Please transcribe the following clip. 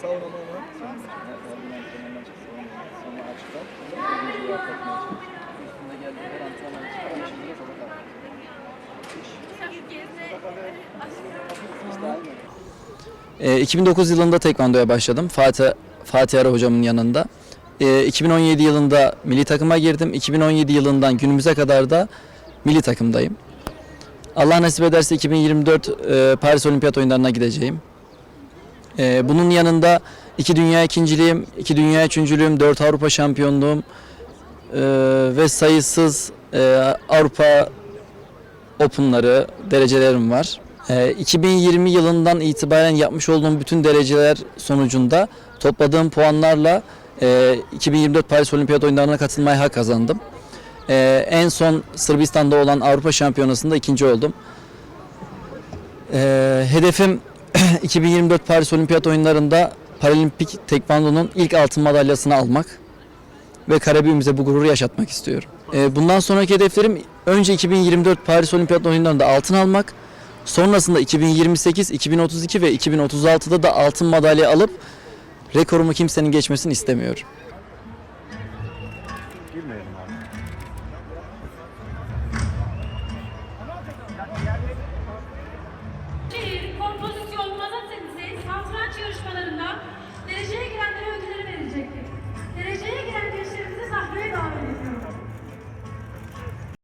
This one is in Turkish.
Çıktı. Sonra aynı. E, 2009 yılında tekvandoya başladım. Fatih Fatih Ara hocamın yanında. E, 2017 yılında milli takıma girdim. 2017 yılından günümüze kadar da milli takımdayım. Allah nasip ederse 2024 e, Paris Olimpiyat oyunlarına gideceğim. E, bunun yanında iki dünya ikinciliğim, iki dünya üçüncülüğüm, dört Avrupa şampiyonluğum e, ve sayısız e, Avrupa Open'ları, derecelerim var. Ee, 2020 yılından itibaren yapmış olduğum bütün dereceler sonucunda topladığım puanlarla e, 2024 Paris Olimpiyat Oyunları'na katılmaya hak kazandım. Ee, en son Sırbistan'da olan Avrupa Şampiyonası'nda ikinci oldum. Ee, hedefim 2024 Paris Olimpiyat Oyunları'nda Paralimpik Tekvando'nun ilk altın madalyasını almak ve Karabüyümüze bu gururu yaşatmak istiyorum. Ee, bundan sonraki hedeflerim önce 2024 Paris Olimpiyat Oyunları'nda altın almak, sonrasında 2028, 2032 ve 2036'da da altın madalya alıp rekorumu kimsenin geçmesini istemiyorum.